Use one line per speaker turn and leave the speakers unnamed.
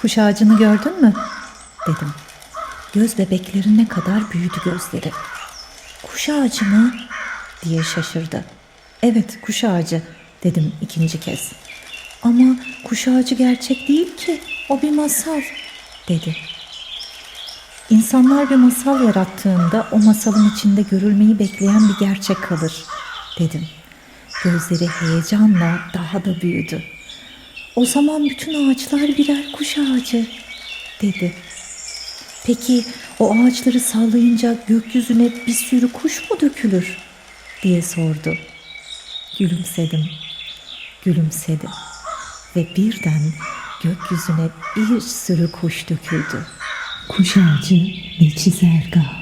Kuş ağacını gördün mü? Dedim. Göz bebeklerine kadar büyüdü gözleri. Kuş ağacı mı? diye şaşırdı. Evet kuş ağacı dedim ikinci kez. Ama kuş ağacı gerçek değil ki. O bir masal dedi. İnsanlar bir masal yarattığında o masalın içinde görülmeyi bekleyen bir gerçek kalır dedim. Gözleri heyecanla daha da büyüdü. O zaman bütün ağaçlar birer kuş ağacı dedi. Peki o ağaçları sallayınca gökyüzüne bir sürü kuş mu dökülür diye sordu. Gülümsedim. Gülümsedi. Ve birden gökyüzüne bir sürü kuş döküldü.
Kuş ağacı ve çizelgah.